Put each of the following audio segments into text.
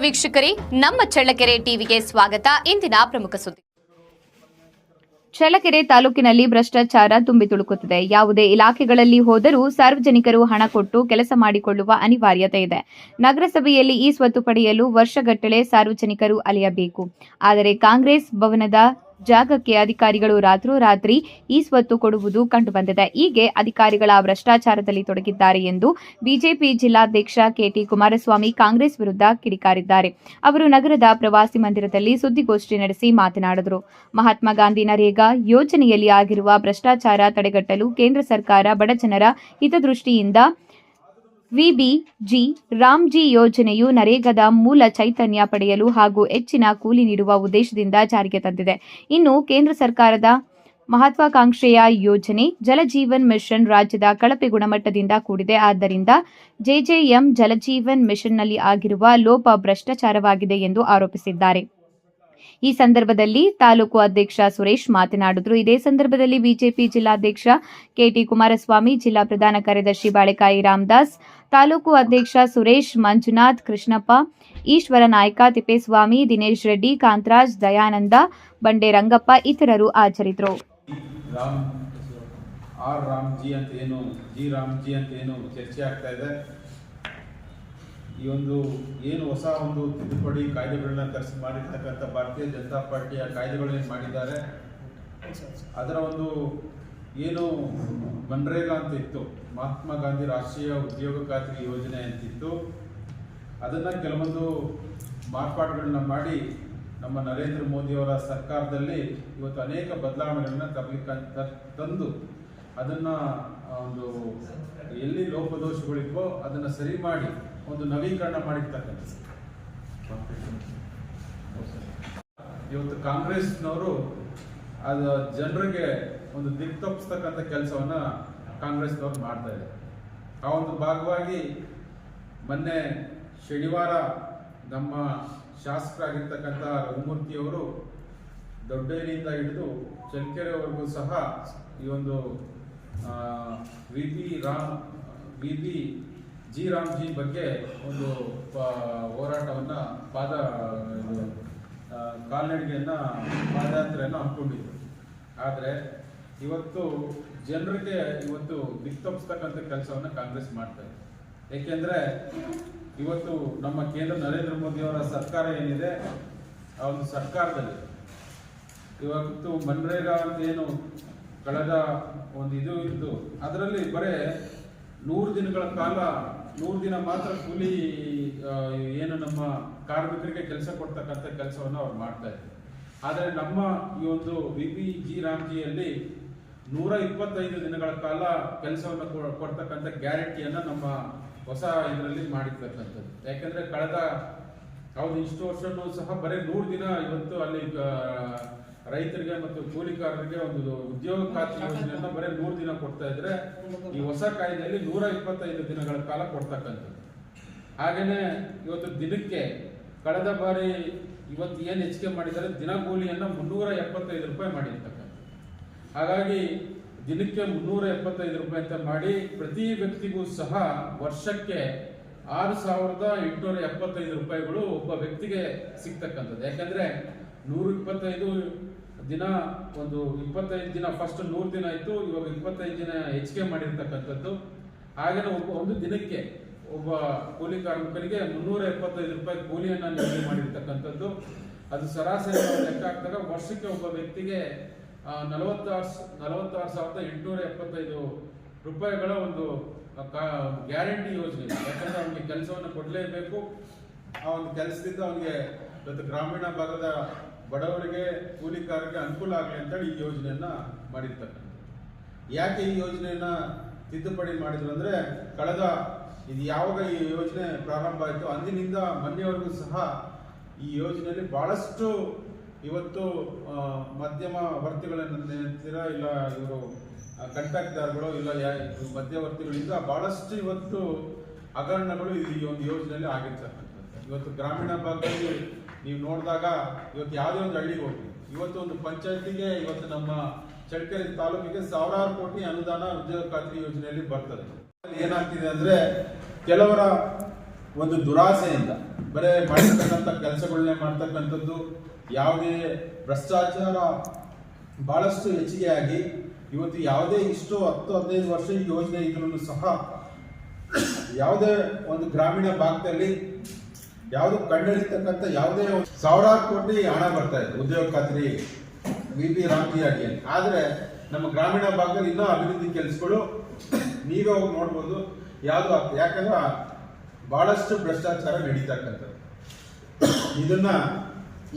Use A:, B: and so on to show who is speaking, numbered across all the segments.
A: ವೀಕ್ಷಕರೇ, ನಮ್ಮ ಚಳ್ಳಕೆರೆ ಟಿವಿಗೆ ಸ್ವಾಗತ. ಇಂದಿನ ಪ್ರಮುಖ ಸುದ್ದಿ.
B: ಚಳ್ಳಕೆರೆ ತಾಲೂಕಿನಲ್ಲಿ ಭ್ರಷ್ಟಾಚಾರ ತುಂಬಿ ತುಳುಕುತ್ತಿದೆ. ಯಾವುದೇ ಇಲಾಖೆಗಳಲ್ಲಿ ಹೋದರೂ ಸಾರ್ವಜನಿಕರು ಹಣ ಕೊಟ್ಟು ಕೆಲಸ ಮಾಡಿಕೊಳ್ಳುವ ಅನಿವಾರ್ಯತೆ ಇದೆ. ನಗರಸಭೆಯಲ್ಲಿ ಈ ಸ್ವತ್ತು ಪಡೆಯಲು ವರ್ಷಗಟ್ಟಲೆ ಸಾರ್ವಜನಿಕರು ಅಲೆಯಬೇಕು. ಆದರೆ ಕಾಂಗ್ರೆಸ್ ಭವನದ ಜಾಗಕ್ಕೆ ಅಧಿಕಾರಿಗಳು ರಾತ್ರೋರಾತ್ರಿ ಈ ಸ್ವತ್ತು ಕೊಡುವುದು ಕಂಡುಬಂದಿದೆ. ಹೀಗೆ ಅಧಿಕಾರಿಗಳ ಭ್ರಷ್ಟಾಚಾರದಲ್ಲಿ ತೊಡಗಿದ್ದಾರೆ ಎಂದು ಬಿಜೆಪಿ ಜಿಲ್ಲಾಧ್ಯಕ್ಷ ಕೆಟಿ ಕುಮಾರಸ್ವಾಮಿ ಕಾಂಗ್ರೆಸ್ ವಿರುದ್ಧ ಕಿಡಿಕಾರಿದ್ದಾರೆ. ಅವರು ನಗರದ ಪ್ರವಾಸಿ ಮಂದಿರದಲ್ಲಿ ಸುದ್ದಿಗೋಷ್ಠಿ ನಡೆಸಿ ಮಾತನಾಡಿದರು. ಮಹಾತ್ಮ ಗಾಂಧಿ ನರೇಗಾ ಯೋಜನೆಯಲ್ಲಿ ಆಗಿರುವ ಭ್ರಷ್ಟಾಚಾರ ತಡೆಗಟ್ಟಲು ಕೇಂದ್ರ ಸರ್ಕಾರ ಬಡಜನರ ಹಿತದೃಷ್ಟಿಯಿಂದ ವಿಬಿಜಿ ರಾಮ್ಜಿ ಯೋಜನೆಯು ನರೇಗಾದ ಮೂಲ ಚೈತನ್ಯ ಪಡೆಯಲು ಹಾಗೂ ಹೆಚ್ಚಿನ ಕೂಲಿ ನೀಡುವ ಉದ್ದೇಶದಿಂದ ಜಾರಿಗೆ ತಂದಿದೆ. ಇನ್ನು ಕೇಂದ್ರ ಸರ್ಕಾರದ ಮಹತ್ವಾಕಾಂಕ್ಷೆಯ ಯೋಜನೆ ಜಲಜೀವನ್ ಮಿಷನ್ ರಾಜ್ಯದ ಕಳಪೆ ಗುಣಮಟ್ಟದಿಂದ ಕೂಡಿದೆ. ಆದ್ದರಿಂದ ಜೆಜೆಎಂ ಜಲಜೀವನ್ ಮಿಷನ್ನಲ್ಲಿ ಆಗಿರುವ ಲೋಪ ಭ್ರಷ್ಟಾಚಾರವಾಗಿದೆ ಎಂದು ಆರೋಪಿಸಿದ್ದಾರೆ. ಈ ಸಂದರ್ಭದಲ್ಲಿ ತಾಲೂಕು ಅಧ್ಯಕ್ಷ ಸುರೇಶ್ ಮಾತನಾಡಿದರು. ಇದೇ ಸಂದರ್ಭದಲ್ಲಿ ಬಿಜೆಪಿ ಜಿಲ್ಲಾಧ್ಯಕ್ಷ ಕೆಟಿ ಕುಮಾರಸ್ವಾಮಿ, ಜಿಲ್ಲಾ ಪ್ರಧಾನ ಕಾರ್ಯದರ್ಶಿ ಬಾಳೆಕಾಯಿ ರಾಮದಾಸ್, ತಾಲೂಕು ಅಧ್ಯಕ್ಷ ಸುರೇಶ್, ಮಂಜುನಾಥ್, ಕೃಷ್ಣಪ್ಪ, ಈಶ್ವರ ನಾಯ್ಕ, ತಿಪ್ಪೇಸ್ವಾಮಿ, ದಿನೇಶ್ ರೆಡ್ಡಿ, ಕಾಂತರಾಜ್, ದಯಾನಂದ, ಬಂಡೆ ರಂಗಪ್ಪ ಇತರರು
C: ರಾಮ್, ಆರ್ ರಾಮ್ಜಿ ಅಂತ ಏನು, ಜಿ ರಾಮ್ಜಿ ಅಂತ ಏನು ಚರ್ಚೆ ಆಗ್ತಾ ಇದೆ. ಈ ಒಂದು ಏನು ಹೊಸ ಒಂದು ತಿದ್ದುಪಡಿ ಕಾಯ್ದೆಗಳನ್ನ ತರಿಸಿ ಮಾಡಿರ್ತಕ್ಕಂಥ ಭಾರತೀಯ ಜನತಾ ಪಾರ್ಟಿಯ ಕಾಯ್ದೆಗಳು ಏನು ಮಾಡಿದ್ದಾರೆ? ಅದರ ಒಂದು ಏನು ಮನ್ರೇಗಾ ಅಂತ ಇತ್ತು, ಮಹಾತ್ಮ ಗಾಂಧಿ ರಾಷ್ಟ್ರೀಯ ಉದ್ಯೋಗ ಖಾತ್ರಿ ಯೋಜನೆ ಅಂತಿತ್ತು ಅದನ್ನು ಕೆಲವೊಂದು ಮಾರ್ಪಾಡುಗಳನ್ನ ಮಾಡಿ ನಮ್ಮ ನರೇಂದ್ರ ಮೋದಿಯವರ ಸರ್ಕಾರದಲ್ಲಿ ಇವತ್ತು ಅನೇಕ ಬದಲಾವಣೆಗಳನ್ನ ತರಲಿಕ್ಕೆ ತಂದು ಅದನ್ನು ಒಂದು ಎಲ್ಲಿ ಲೋಪದೋಷಗಳಿದ್ವೋ ಅದನ್ನು ಸರಿ ಮಾಡಿ ಒಂದು ನವೀಕರಣ ಮಾಡಿರ್ತಕ್ಕಂಥ ಇವತ್ತು ಕಾಂಗ್ರೆಸ್ನವರು ಅದು ಜನರಿಗೆ ಒಂದು ದಿಕ್ಕು ತಪ್ಪಿಸ್ತಕ್ಕಂಥ ಕೆಲಸವನ್ನ ಕಾಂಗ್ರೆಸ್ನವ್ರು ಮಾಡ್ತಾ ಇದೆ ಆ ಒಂದು ಭಾಗವಾಗಿ ಮೊನ್ನೆ ಶನಿವಾರ ನಮ್ಮ ಶಾಸಕರಾಗಿರ್ತಕ್ಕಂಥ ರಘುಮೂರ್ತಿಯವರು ದೊಡ್ಡೇರಿಯಿಂದ ಹಿಡಿದು ಚಳ್ಳಕೆರೆವರೆಗೂ ಸಹ ಈ ಒಂದು V P Ram, V P G Ramji ಬಗ್ಗೆ ಒಂದು ಹೋರಾಟವನ್ನು ಪಾದ ಕಾಲ್ನಡಿಗೆಯನ್ನು ಪಾದಯಾತ್ರೆಯನ್ನು ಹಮ್ಮಿಕೊಂಡಿದ್ರು. ಆದರೆ ಇವತ್ತು ಜನರಿಗೆ ಇವತ್ತು ದಿಕ್ತಪ್ಪಿಸ್ತಕ್ಕಂಥ ಕೆಲಸವನ್ನು ಕಾಂಗ್ರೆಸ್ ಮಾಡ್ತಾರೆ ಏಕೆಂದರೆ ಇವತ್ತು ನಮ್ಮ ಕೇಂದ್ರ ನರೇಂದ್ರ ಮೋದಿಯವರ ಸರ್ಕಾರ ಏನಿದೆ, ಆ ಒಂದು ಸರ್ಕಾರದಲ್ಲಿ ಇವತ್ತು ಮನ್ರೇಗಾ ಅಂತ ಏನು ಕಳೆದ ಒಂದು ಇದು ಇದ್ದು ಅದರಲ್ಲಿ ಬರೇ ನೂರು ದಿನಗಳ ಕಾಲ ನೂರು ದಿನ ಮಾತ್ರ ಕೂಲಿ ಏನು ನಮ್ಮ ಕಾರ್ಮಿಕರಿಗೆ ಕೆಲಸ ಕೊಡ್ತಕ್ಕಂಥ ಕೆಲಸವನ್ನು ಅವ್ರು ಮಾಡ್ತಾ ಇದ್ರು. ಆದರೆ ನಮ್ಮ ಈ ಒಂದು ವಿ ಪಿ ಜಿ ರಾಮ್ಜಿಯಲ್ಲಿ ನೂರ ಇಪ್ಪತ್ತೈದು ದಿನಗಳ ಕಾಲ ಕೆಲಸವನ್ನು ಕೊಡ್ತಕ್ಕಂಥ ಗ್ಯಾರಂಟಿಯನ್ನ ನಮ್ಮ ಹೊಸ ಇದರಲ್ಲಿ ಮಾಡಿರ್ತಕ್ಕಂಥದ್ದು. ಯಾಕೆಂದರೆ ಕಳೆದ ಅವ್ರು ಇಷ್ಟು ವರ್ಷನೂ ಸಹ ಬರೀ ನೂರು ದಿನ ಇವತ್ತು ಅಲ್ಲಿ ರೈತರಿಗೆ ಮತ್ತು ಕೂಲಿಕಾರರಿಗೆ ಒಂದು ಉದ್ಯೋಗ ಖಾತ್ರಿ ಯೋಜನೆಯನ್ನ ಬರೀ ನೂರು ದಿನ ಕೊಡ್ತಾ ಇದ್ರೆ ಈ ಹೊಸ ಕಾಯ್ದೆಯಲ್ಲಿ ನೂರ ಇಪ್ಪತ್ತೈದು ದಿನಗಳ ಕಾಲ ಕೊಡ್ತಕ್ಕಂಥದ್ದು. ಹಾಗೇನೆ ಇವತ್ತು ದಿನಕ್ಕೆ ಕಳೆದ ಬಾರಿ ಇವತ್ತು ಏನು ಹೆಚ್ಚಿಗೆ ಮಾಡಿದ್ದಾರೆ? ದಿನ ಕೂಲಿಯನ್ನು ಮುನ್ನೂರ ಎಪ್ಪತ್ತೈದು ರೂಪಾಯಿ ಮಾಡಿರ್ತಕ್ಕಂಥದ್ದು. ಹಾಗಾಗಿ ದಿನಕ್ಕೆ ಮುನ್ನೂರ ಎಪ್ಪತ್ತೈದು ರೂಪಾಯಿ ಅಂತ ಮಾಡಿ ಪ್ರತಿ ವ್ಯಕ್ತಿಗೂ ಸಹ ವರ್ಷಕ್ಕೆ ಆರು ಸಾವಿರದ ಎಂಟುನೂರ ಎಪ್ಪತ್ತೈದು ರೂಪಾಯಿಗಳು ಒಬ್ಬ ವ್ಯಕ್ತಿಗೆ ಸಿಗ್ತಕ್ಕಂಥದ್ದು. ಯಾಕಂದ್ರೆ ನೂರ ಇಪ್ಪತ್ತೈದು ದಿನ, ಒಂದು ಇಪ್ಪತ್ತೈದು ದಿನ ಫಸ್ಟ್ ನೂರು ದಿನ ಇತ್ತು, ಇವಾಗ ಇಪ್ಪತ್ತೈದು ದಿನ ಹೆಚ್ಚಿಗೆ ಮಾಡಿರ್ತಕ್ಕಂಥದ್ದು. ಹಾಗೆಯೇ ಒಬ್ಬ, ಒಂದು ದಿನಕ್ಕೆ ಒಬ್ಬ ಕೂಲಿ ಕಾರ್ಮಿಕರಿಗೆ ಮುನ್ನೂರ ಎಪ್ಪತ್ತೈದು ರೂಪಾಯಿ ಕೂಲಿಯನ್ನ ನಿಗದಿ ಮಾಡಿರ್ತಕ್ಕಂಥದ್ದು. ಅದು ಸರಾಸರಿ ಲೆಕ್ಕ ಹಾಕಿದಾಗ ವರ್ಷಕ್ಕೆ ಒಬ್ಬ ವ್ಯಕ್ತಿಗೆ ನಲವತ್ತಾರು ನಲವತ್ತಾರು ಸಾವಿರದ ಎಂಟುನೂರ ಎಪ್ಪತ್ತೈದು ರೂಪಾಯಿಗಳ ಒಂದು ಗ್ಯಾರಂಟಿ ಯೋಜನೆ ಯಾಕಂದ್ರೆ ಅವನಿಗೆ ಕೆಲಸವನ್ನು ಕೊಡಲೇಬೇಕು. ಆ ಒಂದು ಕೆಲಸದಿಂದ ಅವನಿಗೆ ಇವತ್ತು ಗ್ರಾಮೀಣ ಭಾಗದ ಬಡವರಿಗೆ ಕೂಲಿಕಾರರಿಗೆ ಅನುಕೂಲ ಆಗಲಿ ಅಂತೇಳಿ ಈ ಯೋಜನೆಯನ್ನ ಮಾಡಿರ್ತಕ್ಕಂಥದ್ದು. ಯಾಕೆ ಈ ಯೋಜನೆಯನ್ನ ತಿದ್ದುಪಡಿ ಮಾಡಿದ್ರು ಅಂದ್ರೆ ಕಳೆದ ಇದು ಯಾವಾಗ ಈ ಯೋಜನೆ ಪ್ರಾರಂಭ ಆಯಿತು ಅಂದಿನಿಂದ ಮೊನ್ನೆವರೆಗೂ ಸಹ ಈ ಯೋಜನೆಯಲ್ಲಿ ಬಹಳಷ್ಟು ಇವತ್ತು ಮಧ್ಯಮ ವರ್ತಿಗಳೇನಂತೀರ ಇಲ್ಲ ಇವರು ಕಂಟ್ರಾಕ್ಟರ್ಗಳು ಇಲ್ಲ ಯಾ- ಮಧ್ಯವರ್ತಿಗಳಿಂದ ಬಹಳಷ್ಟು ಇವತ್ತು ಹಗರಣಗಳು ಈ ಒಂದು ಯೋಜನೆಯಲ್ಲಿ ಆಗಿರ್ತಕ್ಕಂಥದ್ದು. ಇವತ್ತು ಗ್ರಾಮೀಣ ಭಾಗದಲ್ಲಿ ನೀವು ನೋಡಿದಾಗ ಇವತ್ತು ಯಾವುದೇ ಒಂದು ಹಳ್ಳಿಗೆ ಹೋಗಿ ಇವತ್ತು ಒಂದು ಪಂಚಾಯತಿಗೆ, ಇವತ್ತು ನಮ್ಮ ಚಳ್ಳಕೆರೆ ತಾಲೂಕಿಗೆ ಸಾವಿರಾರು ಕೋಟಿ ಅನುದಾನ ಉದ್ಯೋಗ ಖಾತ್ರಿ ಯೋಜನೆಯಲ್ಲಿ ಬರ್ತದೆ. ಏನಾಗ್ತಿದೆ ಅಂದ್ರೆ ಕೆಲವರ ಒಂದು ದುರಾಸೆಯಿಂದ, ಬರೇ ಮಾಡಿರ್ತಕ್ಕಂಥ ಕೆಲಸಗಳನ್ನೇ ಮಾಡ್ತಕ್ಕಂಥದ್ದು ಯಾವುದೇ ಭ್ರಷ್ಟಾಚಾರ ಬಹಳಷ್ಟು ಹೆಚ್ಚಿಗೆ ಆಗಿ ಇವತ್ತು ಯಾವುದೇ ಇಷ್ಟು ಹತ್ತು ಹದಿನೈದು ವರ್ಷ ಈ ಯೋಜನೆ ಇದ್ರೂ ಸಹ ಯಾವುದೇ ಒಂದು ಗ್ರಾಮೀಣ ಭಾಗದಲ್ಲಿ ಯಾವುದು ಕಂಡುಹಿಡಿತಕ್ಕಂಥ ಯಾವುದೇ ಸಾವಿರಾರು ಕೋಟಿ ಹಣ ಬರ್ತಾ ಇದೆ ಉದ್ಯೋಗ ಖಾತ್ರಿ ವಿ ಪಿ ರಾಮ್ಜಿ ಆದರೆ ನಮ್ಮ ಗ್ರಾಮೀಣ ಭಾಗದಲ್ಲಿ ಇನ್ನೂ ಅಭಿವೃದ್ಧಿ ಕೆಲಸಗಳು ನೀವೇ ಹೋಗಿ ನೋಡ್ಬೋದು. ಯಾವುದು ಯಾಕಂದ್ರೆ ಬಹಳಷ್ಟು ಭ್ರಷ್ಟಾಚಾರ ನಡೀತಕ್ಕಂಥದ್ದು. ಇದನ್ನ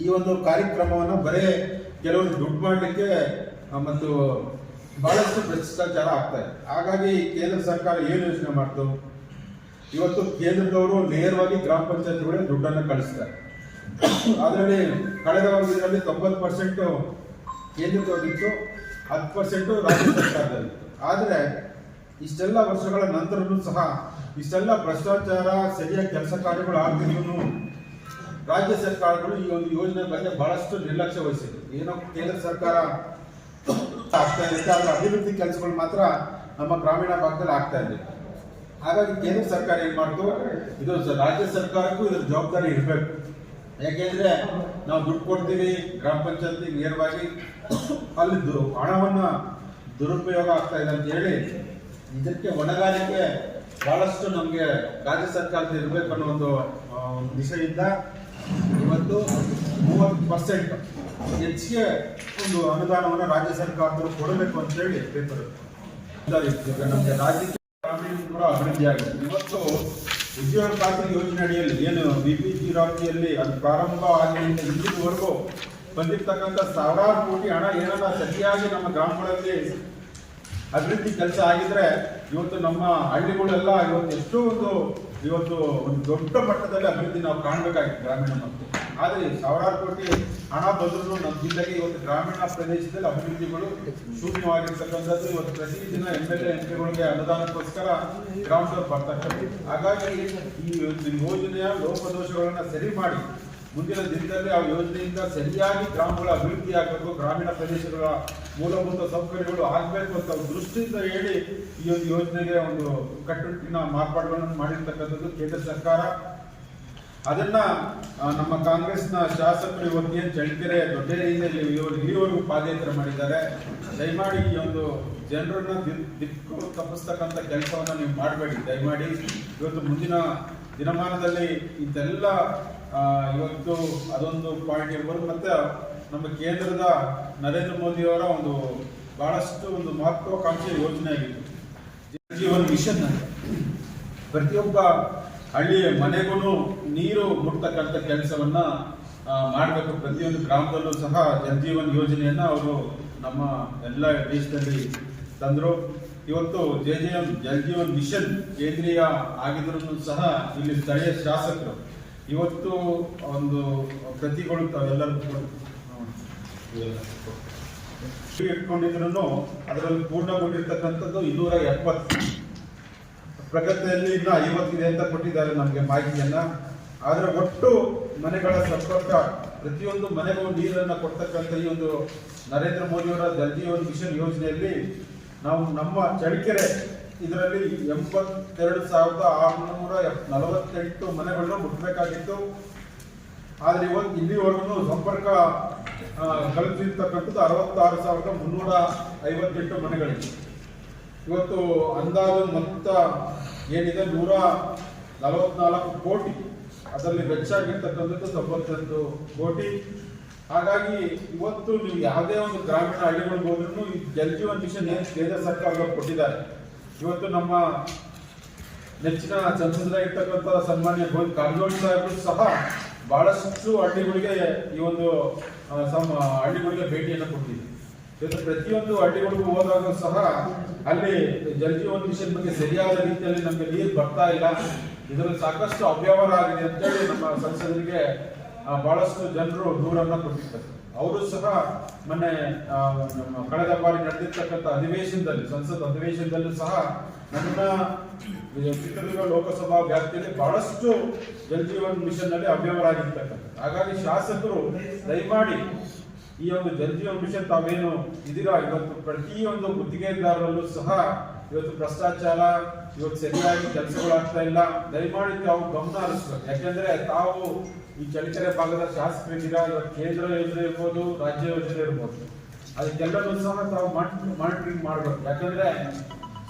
C: ಈ ಒಂದು ಕಾರ್ಯಕ್ರಮವನ್ನು ಬರೇ ಕೆಲವೊಂದು ದುಡ್ಡು ಮಾಡಲಿಕ್ಕೆ ಮತ್ತು ಬಹಳಷ್ಟು ಭ್ರಷ್ಟಾಚಾರ ಆಗ್ತಾ ಇದೆ. ಹಾಗಾಗಿ ಕೇಂದ್ರ ಸರ್ಕಾರ ಏನು ಯೋಚನೆ ಮಾಡ್ತು? ಇವತ್ತು ಕೇಂದ್ರದವರು ನೇರವಾಗಿ ಗ್ರಾಮ ಪಂಚಾಯತ್ಗಳಿಗೆ ದುಡ್ಡನ್ನು ಕಳಿಸ್ತಾರೆ. ಅದರಲ್ಲಿ ಕಳೆದ ವರ್ಷದಲ್ಲಿ ತೊಂಬತ್ತು ಪರ್ಸೆಂಟು ಕೇಂದ್ರದವರಿತ್ತು ಹತ್ತು ಪರ್ಸೆಂಟು ರಾಜ್ಯ ಸರ್ಕಾರದಲ್ಲಿತ್ತು ಆದರೆ ಇಷ್ಟೆಲ್ಲ ವರ್ಷಗಳ ನಂತರನೂ ಸಹ ಇಷ್ಟೆಲ್ಲ ಭ್ರಷ್ಟಾಚಾರ, ಸರಿಯಾಗಿ ಕೆಲಸ ಕಾರ್ಯಗಳು ಆಗ್ತಿದ್ರು ರಾಜ್ಯ ಸರ್ಕಾರಗಳು ಈ ಒಂದು ಯೋಜನೆ ಬಗ್ಗೆ ಬಹಳಷ್ಟು ನಿರ್ಲಕ್ಷ್ಯ ವಹಿಸಿದೆ. ಏನೋ ಕೇಂದ್ರ ಸರ್ಕಾರ ಆಗ್ತಾ ಇದೆ ಅದರ ಅಭಿವೃದ್ಧಿ ಕೆಲಸಗಳು ಮಾತ್ರ ನಮ್ಮ ಗ್ರಾಮೀಣ ಭಾಗದಲ್ಲಿ ಆಗ್ತಾ ಇದೆ. ಹಾಗಾಗಿ ಕೇಂದ್ರ ಸರ್ಕಾರ ಏನ್ ಮಾಡ್ತು? ಇದು ರಾಜ್ಯ ಸರ್ಕಾರಕ್ಕೂ ಇದ್ರ ಜವಾಬ್ದಾರಿ ಇರಬೇಕು. ಯಾಕೆಂದ್ರೆ ನಾವು ದುಡ್ಡು ಕೊಡ್ತೀವಿ, ಗ್ರಾಮ ಪಂಚಾಯತಿ ನೇರವಾಗಿ ಅಲ್ಲಿ ಹಣವನ್ನ ದುರುಪಯೋಗ ಆಗ್ತಾ ಇದೆ ಅಂತ ಹೇಳಿ ಇದಕ್ಕೆ ಹೊಣೆಗಾರಿಕೆ ಬಹಳಷ್ಟು ನಮಗೆ ರಾಜ್ಯ ಸರ್ಕಾರದ ಇರಬೇಕು ಅನ್ನೋ ಒಂದು ವಿಷಯದಿಂದ ಇವತ್ತು ಮೂವತ್ತು ಪರ್ಸೆಂಟ್ ಹೆಚ್ಚಿಗೆ ಒಂದು ಅನುದಾನವನ್ನು ರಾಜ್ಯ ಸರ್ಕಾರದವರು ಕೊಡಬೇಕು ಅಂತ ಹೇಳಿ ಪೇಪರ್. ನಮಗೆ ರಾಜ್ಯಕ್ಕೆ ಗ್ರಾಮೀಣ ಕೂಡ ಅಭಿವೃದ್ಧಿ ಆಗಿದೆ. ಇವತ್ತು ಉದ್ಯೋಗ ಖಾತ್ರಿ ಯೋಜನೆ ಅಡಿಯಲ್ಲಿ ಏನು ಬಿ ಪಿ ಜಿ ರಾಜ್ಯದಲ್ಲಿ ಅದು ಪ್ರಾರಂಭ ಆಗಿದ್ದರಿಂದ ಇಂದಿನವರೆಗೂ ಬಂದಿರ್ತಕ್ಕಂಥ ಸಾವಿರಾರು ಕೋಟಿ ಹಣ ಏನನ್ನ ಸರಿಯಾಗಿ ನಮ್ಮ ಗ್ರಾಮಗಳಲ್ಲಿ ಅಭಿವೃದ್ಧಿ ಕೆಲಸ ಆಗಿದ್ರೆ ಇವತ್ತು ನಮ್ಮ ಹಳ್ಳಿಗಳೆಲ್ಲ ಇವತ್ತು ಎಷ್ಟೋ ಒಂದು ಇವತ್ತು ಒಂದು ದೊಡ್ಡ ಮಟ್ಟದಲ್ಲಿ ಅಭಿವೃದ್ಧಿ ನಾವು ಕಾಣಬೇಕಾಗಿತ್ತು ಗ್ರಾಮೀಣ ಮತ್ತು. ಆದರೆ ಸಾವಿರಾರು ಕೋಟಿ ಹಣ ಬಂದರೂ ನಮ್ಮ ಜಿಲ್ಲೆಗೆ ಇವತ್ತು ಗ್ರಾಮೀಣ ಪ್ರದೇಶದಲ್ಲಿ ಅಭಿವೃದ್ಧಿಗಳು ಶೂನ್ಯವಾಗಿರ್ತಕ್ಕಂಥದ್ದು. ಇವತ್ತು ಪ್ರತಿದಿನ ಎಂ ಎಲ್ ಎಂ ಪಿಗಳಿಗೆ ಅನುದಾನಕ್ಕೋಸ್ಕರ ಗ್ರಾಮದವ್ರು ಬರ್ತಕ್ಕಂಥದ್ದು ಹಾಗಾಗಿ ಈ ಯೋಜನೆಯ ಲೋಪದೋಷಗಳನ್ನು ಸರಿ ಮಾಡಿ ಮುಂದಿನ ದಿನದಲ್ಲಿ ಆ ಯೋಜನೆಯಿಂದ ಸರಿಯಾಗಿ ಗ್ರಾಮಗಳ ಅಭಿವೃದ್ಧಿ ಆಗಬೇಕು, ಗ್ರಾಮೀಣ ಪ್ರದೇಶಗಳ ಮೂಲಭೂತ ಸೌಕರ್ಯಗಳು ಆಗಬೇಕು ಅಂತ ದೃಷ್ಟಿಯಿಂದ ಹೇಳಿ ಈ ಒಂದು ಯೋಜನೆಗೆ ಒಂದು ಕಟ್ಟುನಿಟ್ಟಿನ ಮಾರ್ಪಾಡುಗಳನ್ನು ಮಾಡಿರ್ತಕ್ಕಂಥದ್ದು ಕೇಂದ್ರ ಸರ್ಕಾರ. ಅದನ್ನ ನಮ್ಮ ಕಾಂಗ್ರೆಸ್ನ ಶಾಸಕರು ಇವತ್ತು ಏನು ಚಳ್ಳಕೆರೆ ದೊಡ್ಡ ರೀತಿಯಲ್ಲಿ ಇವರು ಇಲ್ಲಿವರೆಗೂ ಪಾದಯಾತ್ರೆ ಮಾಡಿದ್ದಾರೆ. ದಯಮಾಡಿ ಈ ಒಂದು ಜನರನ್ನ ದಿಕ್ಕು ತಪ್ಪಿಸ್ತಕ್ಕಂಥ ಕೆಲಸವನ್ನು ನೀವು ಮಾಡಬೇಡಿ. ದಯಮಾಡಿ ಇವತ್ತು ಮುಂದಿನ ದಿನಮಾನದಲ್ಲಿ ಇದೆಲ್ಲ ಇವತ್ತು ಅದೊಂದು ಪಾಯಿಂಟ್ ಇರ್ಬೋದು. ಮತ್ತೆ ನಮ್ಮ ಕೇಂದ್ರದ ನರೇಂದ್ರ ಮೋದಿಯವರ ಒಂದು ಬಹಳಷ್ಟು ಒಂದು ಮಹತ್ವಾಕಾಂಕ್ಷೆ ಯೋಜನೆ ಆಗಿತ್ತು. ಜೀವನ ಮಿಷನ್ ಪ್ರತಿಯೊಬ್ಬ ಹಳ್ಳಿಯ ಮನೆಗೂ ನೀರು ಮುಟ್ತಕ್ಕಂಥ ಕೆಲಸವನ್ನ ಮಾಡಬೇಕು. ಪ್ರತಿಯೊಂದು ಗ್ರಾಮದಲ್ಲೂ ಸಹ ಜಲಜೀವನ್ ಯೋಜನೆಯನ್ನ ಅವರು ನಮ್ಮ ಎಲ್ಲ ದೇಶದಲ್ಲಿ ತಂದರು. ಇವತ್ತು J J M Jal Jeevan Mission ಕೇಂದ್ರೀಯ ಆಗಿದ್ರು ಸಹ ಇಲ್ಲಿ ಸ್ಥಳೀಯ ಶಾಸಕರು ಇವತ್ತು ಒಂದು ಪ್ರತಿಗಳು ತಾವೆಲ್ಲರೂ. ಇಟ್ಕೊಂಡಿದ್ರು. ಅದರಲ್ಲಿ ಪೂರ್ಣಗೊಂಡಿರ್ತಕ್ಕಂಥದ್ದು ಇನ್ನೂರ ಎಪ್ಪತ್ತು. ಪ್ರಗತಿಯಲ್ಲಿ ಇನ್ನೂ ಐವತ್ತಿದೆ ಅಂತ ಕೊಟ್ಟಿದ್ದಾರೆ ನಮಗೆ ಮಾಹಿತಿಯನ್ನ. ಆದರೆ ಒಟ್ಟು ಮನೆಗಳ ಸಂಪರ್ಕ, ಪ್ರತಿಯೊಂದು ಮನೆಗೂ ನೀರನ್ನು ಕೊಡ್ತಕ್ಕಂಥ ಈ ಒಂದು ನರೇಂದ್ರ ಮೋದಿಯವರ ಜಲಜೀವನ್ ಮಿಷನ್ ಯೋಜನೆಯಲ್ಲಿ ನಾವು ನಮ್ಮ ಚಳ್ಳಕೆರೆ ಇದರಲ್ಲಿ ಎಂಬತ್ತೆರಡು ಸಾವಿರದ ಆರುನೂರ ನಲವತ್ತೆಂಟು ಮನೆಗಳನ್ನು ಮುಟ್ಟಬೇಕಾಗಿತ್ತು ಆದರೆ ಇವತ್ತು ಇಲ್ಲಿವರೆಗೂ ಸಂಪರ್ಕ ಕಲ್ಪಿಸಿರ್ತಕ್ಕಂಥದ್ದು ಅರವತ್ತಾರು ಸಾವಿರದ ಮುನ್ನೂರ ಐವತ್ತೆಂಟು ಮನೆಗಳಿವೆ. ಇವತ್ತು ಅಂದಾಜು ಮೊತ್ತ ಏನಿದೆ? ನೂರ ನಲವತ್ನಾಲ್ಕು ಕೋಟಿ. ಅದರಲ್ಲಿ ವೆಚ್ಚ ಆಗಿರ್ತಕ್ಕಂಥದ್ದು ತೊಂಬತ್ತೊಂದು ಕೋಟಿ. ಹಾಗಾಗಿ ಇವತ್ತು ನೀವು ಯಾವುದೇ ಒಂದು ಗ್ರಾಮೀಣ ಹಳ್ಳಿಗಳಿಗೆ ಹೋದ್ರೂ ಈ ಜಲ್ ಜೀವನ್ ಮಿಷನ್ ಏನು ಕೇಂದ್ರ ಸರ್ಕಾರದವರು ಕೊಟ್ಟಿದ್ದಾರೆ. ಇವತ್ತು ನಮ್ಮ ನೆಚ್ಚಿನ ಸಂಸದರಾಗಿರ್ತಕ್ಕಂಥ ಸನ್ಮಾನ್ಯ ಗೋವಿಂದ ಕಾರಜೋಳ ಸಾಹೇಬರು ಸಹ ಬಹಳಷ್ಟು ಹಳ್ಳಿಗಳಿಗೆ ಈ ಒಂದು ಸಮ, ಹಳ್ಳಿಗಳಿಗೆ ಭೇಟಿಯನ್ನು ಕೊಟ್ಟಿದೆ ಇವತ್ತು ಪ್ರತಿಯೊಂದು ಹಳ್ಳಿಗಳಿಗೂ ಹೋದಾಗ ಸಹ ಅಲ್ಲಿ ಜಲ್ ಜೀವನ್ ಮಿಷನ್ ಬಗ್ಗೆ ಸರಿಯಾದ ರೀತಿಯಲ್ಲಿ ನಮಗೆ ನೀರು ಬರ್ತಾ ಇಲ್ಲ. ಇದರಲ್ಲಿ ಸಾಕಷ್ಟು ಅವ್ಯವಹಾರ ಆಗಿದೆ ಅಂತೇಳಿ ನಮ್ಮ ಸಂಸದರಿಗೆ ಬಹಳಷ್ಟು ಜನರು ದೂರನ್ನ ಕೊಟ್ಟಿದ್ದಾರೆ. ಅವರು ಸಹ ಮೊನ್ನೆ ಕಳೆದ ಬಾರಿ ನಡೆದಿರ್ತಕ್ಕಂಥ ಅಧಿವೇಶನದಲ್ಲಿ, ಸಂಸತ್ ಅಧಿವೇಶನದಲ್ಲೂ ಸಹ ನನ್ನ ಚಿತ್ರದುರ್ಗ ಲೋಕಸಭಾ ವ್ಯಾಪ್ತಿಯಲ್ಲಿ ಬಹಳಷ್ಟು ಜಲ್ ಜೀವನ್ ಮಿಷನ್ನಲ್ಲಿ ಅವ್ಯವಹಾರ ಆಗಿರ್ತಕ್ಕಂಥ ಹಾಗಾಗಿ ಶಾಸಕರು ದಯಮಾಡಿ ಈ ಒಂದು ಜಲ್ ಜೀವನ್ ಮಿಷನ್ ತಾವೇನು ಇದೀರಾ ಇವತ್ತು ಪ್ರತಿಯೊಂದು ಗುತ್ತಿಗೆದಾರರಲ್ಲೂ ಸಹ ಇವತ್ತು ಭ್ರಷ್ಟಾಚಾರ, ಇವತ್ತು ಸರಿಯಾಗಿ ಕೆಲಸಗಳು ಆಗ್ತಾ ಇಲ್ಲ. ದಯಮಾಡಿ ತಾವು ಗಮನ ಹರಿಸ್ಬೇಕು. ಯಾಕೆಂದ್ರೆ ತಾವು ಈ ಚಳಿಕೆರೆ ಭಾಗದ ಶಾಸಕರಿದ್ದೀರಾ? ಕೇಂದ್ರ ಯೋಜನೆ ಇರ್ಬೋದು, ರಾಜ್ಯ ಯೋಜನೆ ಇರ್ಬೋದು. ಅದಕ್ಕೆಲ್ಲನೂ ಸಹ ತಾವು ಮಾನಿಟರಿಂಗ್ ಮಾಡ್ಬೇಕು. ಯಾಕಂದ್ರೆ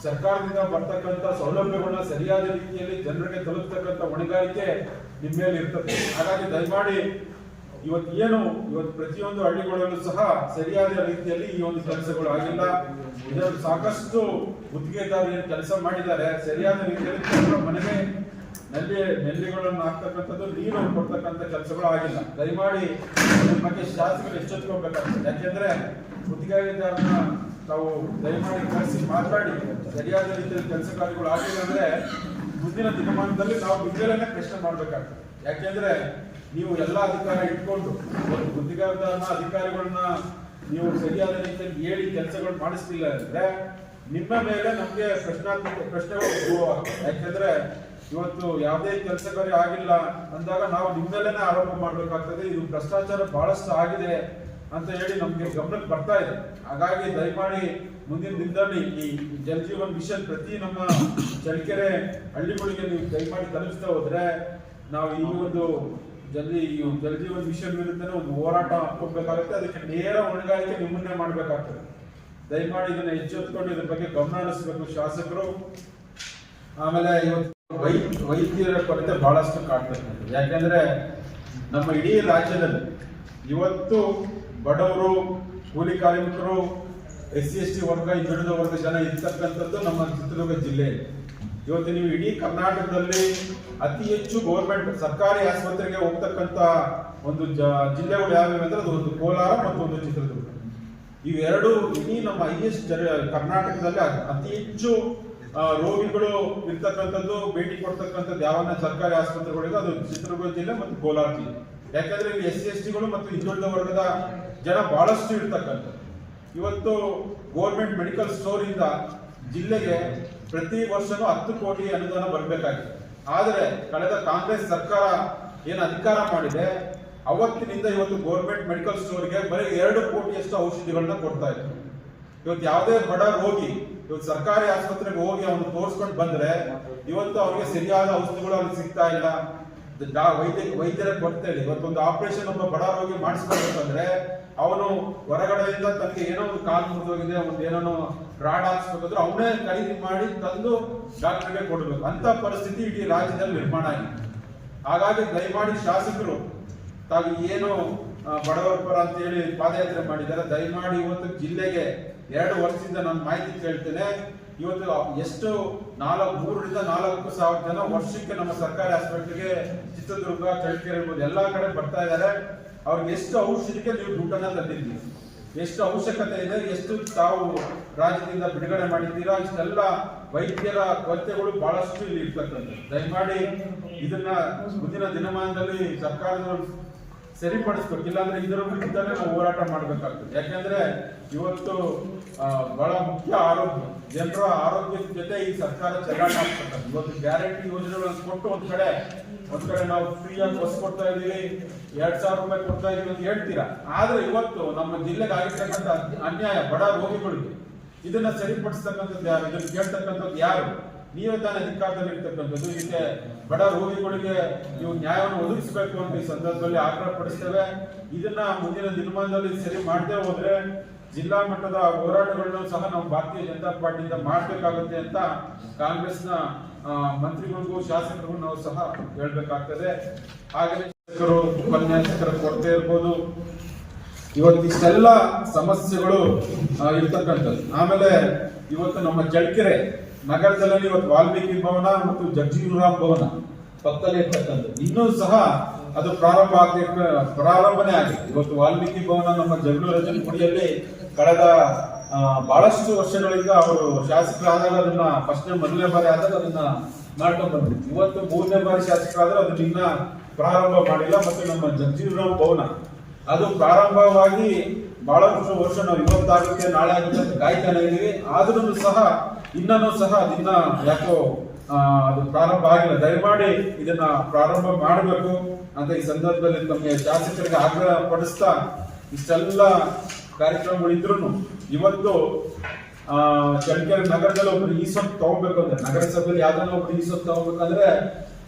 C: ಸರ್ಕಾರದಿಂದ ಬರ್ತಕ್ಕಂಥ ಸೌಲಭ್ಯಗಳನ್ನ ಸರಿಯಾದ ರೀತಿಯಲ್ಲಿ ಜನರಿಗೆ ತಲುಪತಕ್ಕಂಥ ಹೊಣೆಗಾರಿಕೆ ನಿಮ್ಮ ಮೇಲೆ ಇರ್ತದೆ ಹಾಗಾಗಿ ದಯಮಾಡಿ ಇವತ್ತು ಏನು ಇವತ್ತು ಪ್ರತಿಯೊಂದು ಹಳ್ಳಿಗಳಲ್ಲೂ ಸಹ ಸರಿಯಾದ ರೀತಿಯಲ್ಲಿ ಈ ಒಂದು ಕೆಲಸಗಳು ಆಗಿಲ್ಲ. ಇದರಲ್ಲಿ ಸಾಕಷ್ಟು ಗುತ್ತಿಗೆದಾರರು ಏನು ಕೆಲಸ ಮಾಡಿದ್ದಾರೆ, ಸರಿಯಾದ ರೀತಿಯಲ್ಲಿ ಮನೆಗೆ ನಲ್ಲಿ ನೆಲ್ಲಿಗಳನ್ನು ಹಾಕ್ತಕ್ಕಂಥದ್ದು, ನೀರು ಕೊಡ್ತಕ್ಕಂಥ ಕೆಲಸಗಳು ಆಗಿಲ್ಲ. ದಯಮಾಡಿ ಬಗ್ಗೆ ಶಾಸಕರು ಎಚ್ಚೆತ್ಕೋಬೇಕಾಗ್ತದೆ ಯಾಕೆಂದ್ರೆ ಗುತ್ತಿಗೆದಾರನ ನಾವು ದಯಮಾಡಿ ಕರೆಸಿ ಮಾತಾಡಿ, ಸರಿಯಾದ ರೀತಿಯಲ್ಲಿ ಕೆಲಸ ಕಾರ್ಯಗಳು ಆಗಿಲ್ಲ ಅಂದ್ರೆ ಮುಂದಿನ ದಿನಮಾನದಲ್ಲಿ ನಾವು ಬಿದ್ದಲನ್ನೇ ಪ್ರಶ್ನೆ ಮಾಡ್ಬೇಕಾಗ್ತದೆ. ಯಾಕೆಂದ್ರೆ ನೀವು ಎಲ್ಲ ಅಧಿಕಾರ ಇಟ್ಕೊಂಡು, ಒಂದು ಗುತ್ತಿಗೆದಾರನ ಅಧಿಕಾರಿಗಳನ್ನ ನೀವು ಸರಿಯಾದ ರೀತಿಯಲ್ಲಿ ಹೇಳಿ ಕೆಲಸಗಳು ಮಾಡಿಸ್ತಿಲ್ಲ ಅಂದ್ರೆ, ನಿಮ್ಮ ಮೇಲೆ ನಮ್ಗೆ ಪ್ರಶ್ನಾತ್ಮಕ ಪ್ರಶ್ನೆಗಳು. ಯಾಕೆಂದ್ರೆ, ಇವತ್ತು ಯಾವುದೇ ಕೆಲಸ ಕಾರ್ಯ ಆಗಿಲ್ಲ ಅಂದಾಗ ನಾವು ನಿಮ್ಮೇಲೆ ಆರೋಪ ಮಾಡಬೇಕಾಗ್ತದೆ, ಇದು ಭ್ರಷ್ಟಾಚಾರ ಬಹಳಷ್ಟು ಆಗಿದೆ ಅಂತ ಹೇಳಿ ನಮ್ಗೆ ಗಮನಕ್ಕೆ ಬರ್ತಾ ಇದೆ ಹಾಗಾಗಿ ದಯಮಾಡಿ ಮುಂದಿನ ದಿನದಲ್ಲಿ ಈ ಜಲ್ ಜೀವನ್ ಮಿಷನ್ ಪ್ರತಿ ನಮ್ಮ ಚಳ್ಳಕೆರೆ ಹಳ್ಳಿಗಳಿಗೆ ನೀವು ದಯಮಾಡಿ ತಲುಪಿಸ್ತಾ ಹೋದ್ರೆ, ನಾವು ಈ ಒಂದು ಜಲ್ದಿ ಜಲ ಜೀವನ್ ಮಿಷನ್ ವಿರುದ್ಧನೇ ಒಂದು ಹೋರಾಟ ಹಾಕೊಬೇಕಾಗುತ್ತೆ ಅದಕ್ಕೆ ನೇರ ಹೊಣೆಗಾರಿಕೆ ನಿಮ್ಮನ್ನೇ ಮಾಡಬೇಕಾಗ್ತದೆ. ದಯಮಾಡಿ ಇದನ್ನ ಎಚ್ಚೆತ್ಕೊಂಡು ಇದ್ರ ಬಗ್ಗೆ ಗಮನ ಹರಿಸಬೇಕು ಶಾಸಕರು. ಆಮೇಲೆ ಇವತ್ತು ವೈದ್ಯರ ಕೊರತೆ ಬಹಳಷ್ಟು ಕಾಡ್ತಾ ಯಾಕೆಂದ್ರೆ ನಮ್ಮ ಇಡೀ ರಾಜ್ಯದಲ್ಲಿ ಇವತ್ತು ಬಡವರು, ಕೂಲಿ ಕಾರ್ಮಿಕರು, ಎಸ್ ಸಿ, ಎಸ್ ಟಿ ವರ್ಗ, ಹಿಂದುಳಿದ ವರ್ಗ ಜನ ಇರ್ತಕ್ಕಂಥದ್ದು ನಮ್ಮ ಚಿತ್ರದುರ್ಗ ಜಿಲ್ಲೆಯಲ್ಲಿ. ಇವತ್ತು ನೀವು ಇಡೀ ಕರ್ನಾಟಕದಲ್ಲಿ ಅತಿ ಹೆಚ್ಚು ಗೌರ್ಮೆಂಟ್ ಸರ್ಕಾರಿ ಆಸ್ಪತ್ರೆಗೆ ಹೋಗ್ತಕ್ಕಂಥ ಒಂದು ಜ- ಜಿಲ್ಲೆಗಳು ಯಾವ್ಯಾವ ಅಂದ್ರೆ ಅದು ಒಂದು ಕೋಲಾರ ಮತ್ತು ಒಂದು ಚಿತ್ರದುರ್ಗ. ಇವೆರಡು ಇಡೀ ನಮ್ಮ ಹೈಯೆಸ್ಟ್ ಕರ್ನಾಟಕದಲ್ಲಿ ಅತಿ ಹೆಚ್ಚು ರೋಗಿಗಳು ಇರ್ತಕ್ಕಂಥದ್ದು, ಭೇಟಿ ಕೊಡ್ತಕ್ಕಂಥದ್ದು ಯಾವನ್ನ ಸರ್ಕಾರಿ ಆಸ್ಪತ್ರೆಗಳಿಗೂ ಅದು ಚಿತ್ರದುರ್ಗ ಜಿಲ್ಲೆ ಮತ್ತು ಕೋಲಾರ ಜಿಲ್ಲೆ. ಯಾಕಂದ್ರೆ ಇಲ್ಲಿ ಎಸ್ ಸಿ ಎಸ್ ಟಿಗಳು ಮತ್ತು ಹಿಂದುಳಿದ ವರ್ಗದ ಜನ ಬಹಳಷ್ಟು ಇರ್ತಕ್ಕಂಥದ್ದು. ಇವತ್ತು ಗೋರ್ಮೆಂಟ್ ಮೆಡಿಕಲ್ ಸ್ಟೋರ್ ಇಂದ ಜಿಲ್ಲೆಗೆ ಪ್ರತಿ ವರ್ಷನೂ ಹತ್ತು ಕೋಟಿ ಅನುದಾನ ಬರಬೇಕಾಗಿತ್ತು ಆದರೆ ಕಳೆದ ಕಾಂಗ್ರೆಸ್ ಸರ್ಕಾರ ಏನು ಅಧಿಕಾರ ಮಾಡಿದೆ, ಅವತ್ತಿನಿಂದ ಇವತ್ತು ಗೌರ್ಮೆಂಟ್ ಮೆಡಿಕಲ್ ಸ್ಟೋರ್ಗೆ ಬರೀ ಎರಡು ಕೋಟಿಯಷ್ಟು ಔಷಧಿಗಳನ್ನ ಕೊಡ್ತಾ ಇತ್ತು ಇವತ್ತು ಯಾವುದೇ ಬಡ ರೋಗಿ, ಇವತ್ತು ಸರ್ಕಾರಿ ಆಸ್ಪತ್ರೆಗೆ ಹೋಗಿ ಅವನು ತೋರಿಸ್ಕೊಂಡು ಬಂದ್ರೆ ಇವತ್ತು ಅವ್ರಿಗೆ ಸರಿಯಾದ ಔಷಧಿಗಳು ಅವ್ರಿಗೆ ಸಿಗ್ತಾ ಇಲ್ಲ. ವೈದ್ಯ, ವೈದ್ಯರ ಕೊರತೆ ಇಲ್ಲ. ಇವತ್ತೊಂದು ಆಪರೇಷನ್ ಒಬ್ಬ ಬಡ ರೋಗಿ ಮಾಡಿಸ್ಕೊಳ್ಬೇಕಂದ್ರೆ ಅವನು ಹೊರಗಡೆಯಿಂದ ತನಗೆ ಏನೋ ಒಂದು ಕಾಲು ಮುರಿದೋಗಿದೆ ಒಂದು ಏನೋ ರಾಡ್ ಹಾಕ್ಸ್ಬೇಕಂದ್ರೆ ಅವನೇ ಖರೀದಿ ಮಾಡಿ ತಂದು ಡಾಕ್ಟರ್ಗೆ ಕೊಡಬೇಕು. ಅಂತ ಪರಿಸ್ಥಿತಿ ಇಡೀ ರಾಜ್ಯದಲ್ಲಿ ನಿರ್ಮಾಣ ಆಗಿದೆ. ಹಾಗಾಗಿ ದಯಮಾಡಿ ಶಾಸಕರು, ತಾವು ಏನು ಬಡವರ ಪರ ಅಂತ ಹೇಳಿ ಪಾದಯಾತ್ರೆ ಮಾಡಿದ್ದಾರೆ. ದಯಮಾಡಿ ಇವತ್ತು ಜಿಲ್ಲೆಗೆ ಎರಡು ವರ್ಷದಿಂದ ನಾನು ಮಾಹಿತಿ ಕೇಳ್ತೇನೆ. ಇವತ್ತು ಎಷ್ಟು ನಾಲ್ಕು, ಮೂರರಿಂದ ನಾಲ್ಕು ಸಾವಿರ ಜನ ವರ್ಷಕ್ಕೆ ನಮ್ಮ ಸರ್ಕಾರಿ ಆಸ್ಪತ್ರೆಗೆ ಚಿತ್ರದುರ್ಗ, ಚಳ್ಳಕೆರೆ ಎಲ್ಲ ಕಡೆ ಬರ್ತಾ ಇದ್ದಾರೆ. ಅವ್ರಿಗೆ ಎಷ್ಟು ಔಷಧಿಗೆ ನೀವು ದುಡ್ಡನ್ನ ತಂದಿದ್ದೀರಿ? ಎಷ್ಟು ಅವಶ್ಯಕತೆ ಇದೆ, ಎಷ್ಟು ತಾವು ರಾಜ್ಯದಿಂದ ಬಿಡುಗಡೆ ಮಾಡಿದ್ದೀರಾ, ಇಷ್ಟೆಲ್ಲ ವೈದ್ಯರ ಕೊರತೆಗಳು ಬಹಳಷ್ಟು ಇಲ್ಲಿ ಇರ್ತಕ್ಕಂಥದ್ದು. ದಯಮಾಡಿ ಇದನ್ನ ಮುಂದಿನ ದಿನಮಾನದಲ್ಲಿ ಸರ್ಕಾರದವರು ಸರಿಪಡಿಸ್ಬೇಕು. ಇಲ್ಲಾಂದ್ರೆ ಇದರ ವಿರುದ್ಧನೇ ನಾವು ಹೋರಾಟ ಮಾಡಬೇಕಾಗ್ತದೆ. ಯಾಕಂದ್ರೆ ಇವತ್ತು ಬಹಳ ಮುಖ್ಯ ಆರೋಗ್ಯ ಜನರ ಆರೋಗ್ಯದ ಜೊತೆ ಈ ಸರ್ಕಾರ ಚೆಲ್ಲಾಟ ಆಗ್ತದೆ ಇವತ್ತು ಗ್ಯಾರಂಟಿ ಯೋಜನೆಗಳನ್ನು ಕೊಟ್ಟು ಒಂದ್ ಕಡೆ ಒಂದ್ ಕಡೆ ನಾವು ಫ್ರೀಯಾಗಿ ಬಸ್ ಕೊಡ್ತಾ ಇದೀವಿ ಎರಡ್ ಸಾವಿರ ರೂಪಾಯಿ ಕೊಡ್ತಾ ಇದೀವಿ ಅಂತ ಹೇಳ್ತೀರಾ? ಆದ್ರೆ ಇವತ್ತು ನಮ್ಮ ಜಿಲ್ಲೆಗೆ ಆಗಿರ್ತಕ್ಕಂಥ ಅನ್ಯಾಯ, ಬಡ ರೋಗಿಗಳಿಗೆ ಇದನ್ನ ಸರಿಪಡಿಸ್ತಕ್ಕಂಥದ್ದು ಯಾರು? ಇದನ್ನ ಕೇಳ್ತಕ್ಕಂಥದ್ದು ಯಾರು? ನೀವೇ ತಾನೇ ಅಧಿಕಾರದಲ್ಲಿ ಇರ್ತಕ್ಕಂಥದ್ದು. ಇದಕ್ಕೆ ಬಡ ರೋಗಿಗಳಿಗೆ ನೀವು ನ್ಯಾಯವನ್ನು ಒದಗಿಸಬೇಕು ಅಂತ ಈ ಸಂದರ್ಭದಲ್ಲಿ ಆಗ್ರಹ ಪಡಿಸ್ತೇವೆ. ಇದನ್ನ ಮುಂದಿನ ದಿನಮಾನದಲ್ಲಿ ಸರಿ ಮಾಡದೆ ಹೋದ್ರೆ ಜಿಲ್ಲಾ ಮಟ್ಟದ ಹೋರಾಟಗಳನ್ನು ಸಹ ನಾವು ಭಾರತೀಯ ಜನತಾ ಪಾರ್ಟಿಯಿಂದ ಮಾಡಬೇಕಾಗುತ್ತೆ ಅಂತ ಕಾಂಗ್ರೆಸ್ನ ಮಂತ್ರಿಗಳಿಗೂ ಶಾಸಕರಿಗೂ ನಾವು ಸಹ ಹೇಳಬೇಕಾಗ್ತದೆ. ಹಾಗೆ ಶಿಕ್ಷಕರು, ಉಪನ್ಯಾಸಕರ ಕೊರತೆ ಇರ್ಬೋದು. ಇವತ್ತಿಷ್ಟೆಲ್ಲ ಸಮಸ್ಯೆಗಳು ಇರ್ತಕ್ಕಂಥದ್ದು. ಆಮೇಲೆ ಇವತ್ತು ನಮ್ಮ ಚಳ್ಳಕೆರೆ ನಗರದಲ್ಲಿ ಇವತ್ತು ವಾಲ್ಮೀಕಿ ಭವನ ಮತ್ತು ಜಗಜೀವನರಾಮ್ ಭವನ ಪಕ್ಕದಲ್ಲಿ ಇರ್ತಕ್ಕಂಥದ್ದು. ಇನ್ನೂ ಸಹ ಅದು ಪ್ರಾರಂಭ ಆಗಲಿಕ್ಕೆ ಪ್ರಾರಂಭನೇ ಆಗಿದೆ. ಇವತ್ತು ವಾಲ್ಮೀಕಿ ಭವನ ನಮ್ಮ ಜಗಳೂರು ರಜನಗುಡಿಯಲ್ಲಿ ಕಳೆದ ಬಹಳಷ್ಟು ವರ್ಷಗಳಿಂದ ಅವರು ಶಾಸಕರಾದಾಗ ಅದನ್ನ ಫಸ್ಟ್ನೇ ಮೊದಲನೇ ಬಾರಿ ಆದಾಗ ಅದನ್ನ ಮಾಡ್ಕೊಂಡು ಬಂದ್ರು. ಇವತ್ತು ಮೂರನೇ ಬಾರಿ ಶಾಸಕರಾದ್ರೆ ಅದನ್ನ ಇನ್ನ ಪ್ರಾರಂಭ ಮಾಡಿಲ್ಲ, ಮತ್ತೆ ನಮ್ಮ ಜಗಜೀವರಾಮ್ ಭವನ. ಅದು ಪ್ರಾರಂಭವಾಗಿ ಬಹಳಷ್ಟು ವರ್ಷ ನಾವು ಇವತ್ತಾಗುತ್ತೆ, ನಾಳೆ ಆಗುತ್ತೆ ಅಂತ ಕಾಯ್ತಾನೆ ಇದೀವಿ ಆದ್ರೂ ಸಹ, ಇನ್ನೂ ಸಹ ಅದನ್ನ ಯಾಕೋ ಅದು ಪ್ರಾರಂಭ ಆಗಿಲ್ಲ. ದಯಮಾಡಿ ಇದನ್ನ ಪ್ರಾರಂಭ ಮಾಡಬೇಕು ಅಂತ ಈ ಸಂದರ್ಭದಲ್ಲಿ ತಮಗೆ ಶಾಸಕರಿಗೆ ಆಗ್ರಹ ಪಡಿಸ್ತಾ ಇಷ್ಟೆಲ್ಲ ಕಾರ್ಯಕ್ರಮಗಳು ಇದ್ರು ಇವತ್ತು ಚಳ್ಳಕೆರೆ ನಗರದಲ್ಲಿ ಒಬ್ರು ಈ ಸೊತ್ತು ತಗೋಬೇಕು ಅಂದ್ರೆ, ನಗರಸಭೆಯಲ್ಲಿ ಯಾವ್ದಾನ ಒಬ್ರು ಈ ಸೊತ್ತು ತಗೋಬೇಕಂದ್ರೆ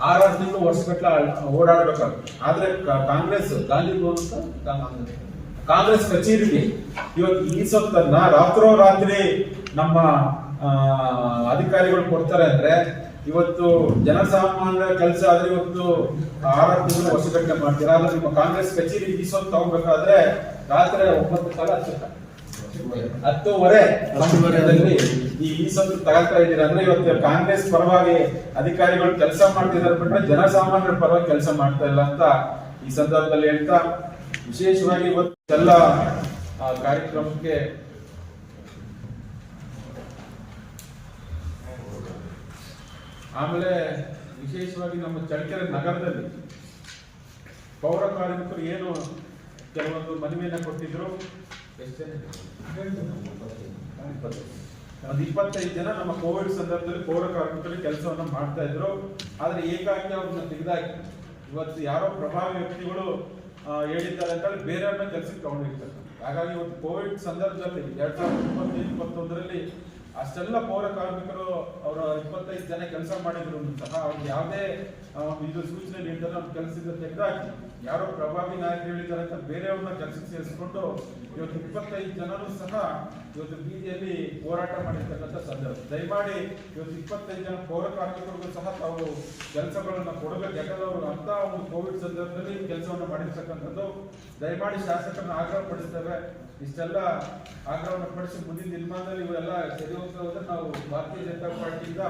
C: ಆರಾರು ತಿಂಗಳು ವರ್ಷಗಟ್ಲೆ ಓಡಾಡ್ಬೇಕಾಗುತ್ತೆ. ಆದ್ರೆ ಕಾಂಗ್ರೆಸ್, ಗಾಂಧಿ ಭವನ್ ಅಂತ ಕಾಂಗ್ರೆಸ್- ಕಾಂಗ್ರೆಸ್ ಕಚೇರಿಗೆ ಇವತ್ತು ಈ ಸೊತ್ತನ್ನ ರಾತ್ರೋರಾತ್ರಿ ನಮ್ಮ ಅಧಿಕಾರಿಗಳು ಕೊಡ್ತಾರೆ ಅಂದ್ರೆ ಇವತ್ತು ಜನಸಾಮಾನ್ಯರ ಕೆಲಸ ಆದ್ರೆ ಇವತ್ತು ಆರಾರು ತಿಂಗಳು ವರ್ಷಗಟ್ಟಲೆ ಮಾಡ್ತೀರಾ. ಆದ್ರೆ ನಿಮ್ಮ ಕಾಂಗ್ರೆಸ್ ಕಚೇರಿ ಈ ಸೊತ್ತು ತಗೋಬೇಕಾದ್ರೆ ರಾತ್ರಿ ಒಂಬತ್ತು ಕಾಲ ಹತ್ತು ಹತ್ತುವರೆ ಸಮಯದಲ್ಲಿ ಈ ಈ ಸೊತ್ತು ತಗೊಳ್ತಾ ಇದ್ದೀರಾ ಅಂದ್ರೆ ಇವತ್ತು ಕಾಂಗ್ರೆಸ್ ಪರವಾಗಿ ಅಧಿಕಾರಿಗಳು ಕೆಲಸ ಮಾಡ್ತಿದ್ದಾರೆ ಬಿಟ್ರೆ ಜನಸಾಮಾನ್ಯರ ಪರವಾಗಿ ಕೆಲಸ ಮಾಡ್ತಾ ಇಲ್ಲ ಅಂತ ಈ ಸಂದರ್ಭದಲ್ಲಿ ಹೇಳ್ತಾ ವಿಶೇಷವಾಗಿ ಇವತ್ತೆಲ್ಲ ಆ, ಕಾರ್ಯಕ್ರಮಕ್ಕೆ ಆಮೇಲೆ ವಿಶೇಷವಾಗಿ ನಮ್ಮ ಚಳ್ಳಕೆರೆ ನಗರದಲ್ಲಿ ಪೌರ ಕಾರ್ಮಿಕರು ಏನು ಕೆಲವೊಂದು ಮನವಿಯನ್ನು ಕೊಟ್ಟಿದ್ರು. ಒಂದು ಇಪ್ಪತ್ತೈದು ಜನ ನಮ್ಮ ಕೋವಿಡ್ ಸಂದರ್ಭದಲ್ಲಿ ಪೌರ ಕಾರ್ಮಿಕರು ಕೆಲಸವನ್ನು ಮಾಡ್ತಾ ಇದ್ರು. ಆದ್ರೆ ಏಕಾಂಗಿ ಅವ್ರನ್ನ ತೆಗೆದಾಕಿ. ಇವತ್ತು ಯಾರೋ ಪ್ರಭಾವಿ ವ್ಯಕ್ತಿಗಳು ಹೇಳಿದ್ದಾರೆ ಅಂತ ಹೇಳಿ ಬೇರೆಯವ್ರನ್ನ ಕೆಲಸಕ್ಕೆ ತಗೊಂಡಿರ್ತಾರೆ ಹಾಗಾಗಿ ಇವತ್ತು ಕೋವಿಡ್ ಸಂದರ್ಭದಲ್ಲಿ ಎರಡ್ ಸಾವಿರದ ಇಪ್ಪತ್ತೈದು, ಇಪ್ಪತ್ತೊಂದರಲ್ಲಿ ಅಷ್ಟೆಲ್ಲ ಪೌರ ಕಾರ್ಮಿಕರು ಅವರ ಇಪ್ಪತ್ತೈದು ಜನ ಕೆಲಸ ಮಾಡಿದ್ರು ಸಹ ಅವ್ರಿಗೆ ಯಾವುದೇ ಇದು ಸೂಚನೆ ನೀಡಿದ್ರೆ ಅವ್ರ ಕೆಲಸದಿಂದ ತೆಗೆದಾಕಿ. ಯಾರೋ ಪ್ರಭಾವಿ ನಾಯಕರು ಹೇಳಿದ್ದಾರೆ ಅಂತ ಬೇರೆಯವ್ರನ್ನ ಕೆಲಸಕ್ಕೆ ಸೇರಿಸ್ಕೊಂಡು ಇವತ್ತು ಇಪ್ಪತ್ತೈದು ಜನರು ಸಹ ಇವತ್ತು ಬೀದಿಯಲ್ಲಿ ಹೋರಾಟ ಮಾಡಿರ್ತಕ್ಕಂಥ ಸಂದರ್ಭ. ದಯಮಾಡಿ ಇವತ್ತು ಇಪ್ಪತ್ತೈದು ಜನ ಪೌರ ಕಾರ್ಮಿಕರಿಗೂ ಸಹ ತಾವು ಕೆಲಸಗಳನ್ನು ಕೊಡಬೇಕು. ಯಾಕಂದ್ರೆ ಅವರು ಅಂತ ಒಂದು ಕೋವಿಡ್ ಸಂದರ್ಭದಲ್ಲಿ ಕೆಲಸವನ್ನು ಮಾಡಿರ್ತಕ್ಕಂಥದ್ದು. ದಯಮಾಡಿ ಶಾಸಕರನ್ನ ಆಗ್ರಹ ಪಡಿಸ್ತೇವೆ ಇಷ್ಟೆಲ್ಲ ಆಗ್ರಹವನ್ನು ಪಡಿಸಿ ಮುಂದಿನ ದಿನಮಾನದಲ್ಲಿ ಇವೆಲ್ಲ ಸರಿ ಹೋಗ್ತಾ ಹೋದ್ರೆ ನಾವು ಭಾರತೀಯ ಜನತಾ ಪಾರ್ಟಿಯಿಂದ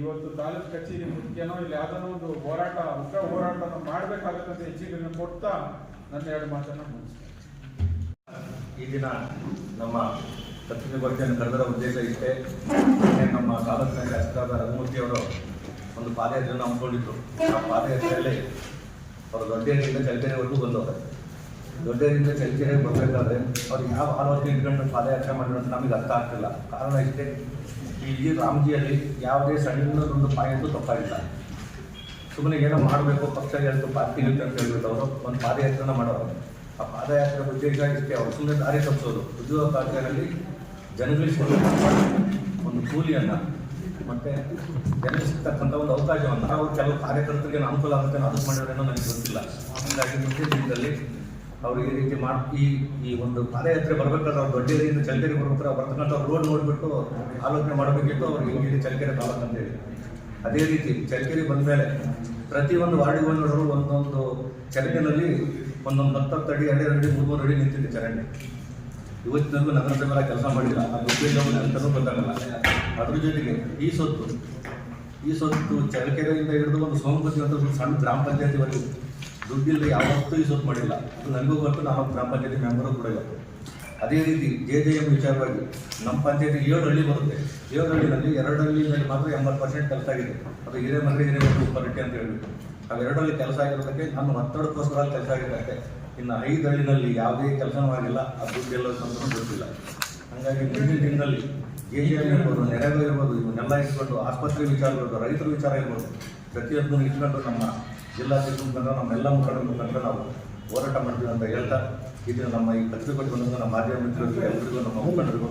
C: ಇವತ್ತು ತಾಲೂಕು ಕಚೇರಿ ಮುಖ್ಯನೋ ಇಲ್ಲಿ ಯಾವ್ದಾನೋ ಒಂದು ಹೋರಾಟ ಉಗ್ರ ಹೋರಾಟವನ್ನು ಮಾಡ್ಬೇಕಾಗತ್ತಂತ ಹೆಚ್ಚಿಗೆ ಕೊಡ್ತಾ ನನ್ನ ಎರಡು ಮಾತನ್ನ ಮುಗಿಸ್ತೇನೆ.
D: ಈ ದಿನ ನಮ್ಮ ಪತ್ರಿಕಾಗೋಷ್ಠಿಯನ್ನು ಕರೆದರ ಉದ್ದೇಶ ಇಷ್ಟೇ. ನಮ್ಮ ತಾಲೂಕಿನ ಶಾಸಕರಾದ ರಘುಮೂರ್ತಿ ಅವರು ಒಂದು ಪಾದಯಾತ್ರೆಯನ್ನು ಹಮ್ಮಿಕೊಂಡಿದ್ರು. ಆ ಪಾದಯಾತ್ರೆಯಲ್ಲಿ ಅವರು ದೊಡ್ಡೇರಿಯಿಂದ ಬಂದು ಬಂದವರು. ದೊಡ್ಡೇರಿಯಿಂದ ಕೆಲಸಕ್ಕೆ ಬರಬೇಕಾದ್ರೆ ಅವ್ರು ಯಾವ ಆಲೋಚನೆ ಇಟ್ಕೊಂಡು ಪಾದಯಾತ್ರೆ ಮಾಡಿದ್ರು ಅಂತ ನಮಗೆ ಅರ್ಥ ಆಗ್ತಿಲ್ಲ. ಕಾರಣ ಇಷ್ಟೇ ಇಲ್ಲಿ ರಾಮಜಿಯಲ್ಲಿ ಯಾವುದೇ ಸಣ್ಣದೊಂದು ಪಾಯಿಂಟು ತಪ್ಪಾಗಿಲ್ಲ. ಸುಮ್ಮನೆ ಏನೋ ಮಾಡಬೇಕು, ಪಕ್ಷ ಹೇಳ್ತು, ಪಾರ್ಟಿ ಹೇಳ್ತು ಅಂತ ಹೇಳ್ಬಿಟ್ಟು ಅವರು ಒಂದು ಪಾದಯಾತ್ರೆನ ಮಾಡೋರು. ಆ ಪಾದಯಾತ್ರೆ ಉದ್ದೇಶ ಇಷ್ಟೇ, ಅವರು ಸುಮ್ಮನೆ ದಾರಿ ತಪ್ಪಿಸೋದು ಉದ್ಯೋಗ ಪಾತ್ರೆಯಲ್ಲಿ ಜನಗಳಿಗೆ ಒಂದು ಕೂಲಿಯನ್ನು ಮತ್ತೆ ಜನಕ್ಕೆ ಸಿಗ್ತಕ್ಕಂಥ ಒಂದು ಅವಕಾಶವನ್ನು ನಾವು ಕೆಲವು ಕಾರ್ಯಕರ್ತರಿಗೆ ಅನುಕೂಲ ಆಗುತ್ತೆ ಅದು ಅದಕ್ಕೆ ಮಾಡಿರೋದೇನೋ ನನಗೆ ಗೊತ್ತಿಲ್ಲ. ಹಾಗಾಗಿ ಮುಂದೆ ದಿನದಲ್ಲಿ ಅವರು ಈ ರೀತಿ ಮಾಡಿ ಈ ಈ ಒಂದು ಪಾದಯಾತ್ರೆ ಬರ್ಬೇಕಾದ್ರೆ ಅವ್ರು ದೊಡ್ಡೇರಿಯಿಂದ ಚಳ್ಳಕೆರೆ ಬರ್ಬೇಕಾದ್ರೆ ಬರ್ತಕ್ಕಂಥ ರೋಡ್ ನೋಡಿಬಿಟ್ಟು ಆಲೋಚನೆ ಮಾಡಬೇಕಿತ್ತು, ಅವ್ರು ಹಿಂಗೆ ಚಳ್ಳಕೆರೆ ತಾಲೂಕು ಅಂತೇಳಿ. ಅದೇ ರೀತಿ ಚಳ್ಳಕೆರೆ ಬಂದ ಮೇಲೆ ಪ್ರತಿಯೊಂದು ವಾರ್ಡಿಗೆ ನೋಡಿದ್ರು ಒಂದೊಂದು ಚರಂಡಿನಲ್ಲಿ ಒಂದೊಂದು ಹತ್ತತ್ತು ಅಡಿ ಎರಡೆರಡು ಅಡಿ ಮೂರು ಮೂರು ಅಡಿ ನಿಂತಿದೆ ಚರಂಡಿ. ಇವತ್ತಿನವರೆಗೂ ನಗರಸಭೆ ಕೆಲಸ ಮಾಡಿಲ್ಲ. ಅದು ಉದ್ಯೋಗ ಅಂತಲೂ ಗೊತ್ತಾಗಲ್ಲ. ಅದ್ರ ಜೊತೆಗೆ ಈ ಸೊತ್ತು ಈ ಸೊತ್ತು ಚಳ್ಳಕೆರೆಯಿಂದ ಹಿಡಿದು ಒಂದು ಸೋಮಪತಿ ಅಂತ ಸಣ್ಣ ಗ್ರಾಮ ಪಂಚಾಯತಿವರೆಗೂ ದುಡ್ಡಿಲ್ಲ, ಯಾವತ್ತೂ ಸೊತ್ತು ಮಾಡಿಲ್ಲ. ನನಗೂ ಗೊತ್ತು, ನಮ್ಮ ಗ್ರಾಮ ಪಂಚಾಯತಿ ಮೆಂಬರು ಕೂಡ ಇವತ್ತು ಅದೇ ರೀತಿ ಜೆ ಜೆ ಎಂ ವಿಚಾರವಾಗಿ ನಮ್ಮ ಪಂಚಾಯತಿ ಏಳು ಹಳ್ಳಿ ಬರುತ್ತೆ. ಏಳು ಹಳ್ಳಿನಲ್ಲಿ ಎರಡು ಹಳ್ಳಿನಲ್ಲಿ ಮಾತ್ರ ಎಂಬತ್ತು ಪರ್ಸೆಂಟ್ ಕೆಲಸ ಆಗಿದೆ. ಅದು ಹಿರೇಮರ್ರಿ ಹಿರೇಮರ್ರಿ ಉಪರಟ್ಟಿ ಅಂತ ಹೇಳ್ಬಿಟ್ಟು. ಅವೆರಡರಲ್ಲಿ ಕೆಲಸ ಆಗಿರೋದಕ್ಕೆ ನಾನು ಒತ್ತಡಕ್ಕೋಸ್ಕರ ಕೆಲಸ ಆಗಿರುತ್ತೆ ಇನ್ನು ಐದು ಹಳ್ಳಿನಲ್ಲಿ ಯಾವುದೇ ಕೆಲಸನೂ ಆಗಿಲ್ಲ, ಆ ದುಡ್ಡು ಎಲ್ಲ ತಂದ್ರೂ ಗೊತ್ತಿಲ್ಲ. ಹಾಗಾಗಿ ಮುಂದಿನ ದಿನದಲ್ಲಿ ಜೆ ಜೆ ಎಂ ಇರ್ಬೋದು ನೆರೆಗೂ ಇರ್ಬೋದು ಇವನ್ನೆಲ್ಲ ಇಟ್ಕೊಂಡು ಆಸ್ಪತ್ರೆ ವಿಚಾರ ಇರ್ಬೋದು ರೈತರ ವಿಚಾರ ಇರ್ಬೋದು ಪ್ರತಿಯೊಂದನ್ನು ಇಟ್ಕೊಂಡು ನಮ್ಮ ಜಿಲ್ಲಾಧ್ಯಕ್ಷ ಮುಖಾಂತರ ನಮ್ಮೆಲ್ಲ ಮುಖಂಡರ ಮುಖಾಂತರ ನಾವು ಹೋರಾಟ ಮಾಡ್ತೀವಿ ಅಂತ ಹೇಳ್ತಾ ಇದು ನಮ್ಮ ಈ ಪತ್ರಿಕೆ ನಮ್ಮ ಮಾಧ್ಯಮ ಮಿತ್ರರಿಗೂ ಎಲ್ಲರಿಗೂ ನಮ್ಮ ಮುಖಂಡರಿಗೂ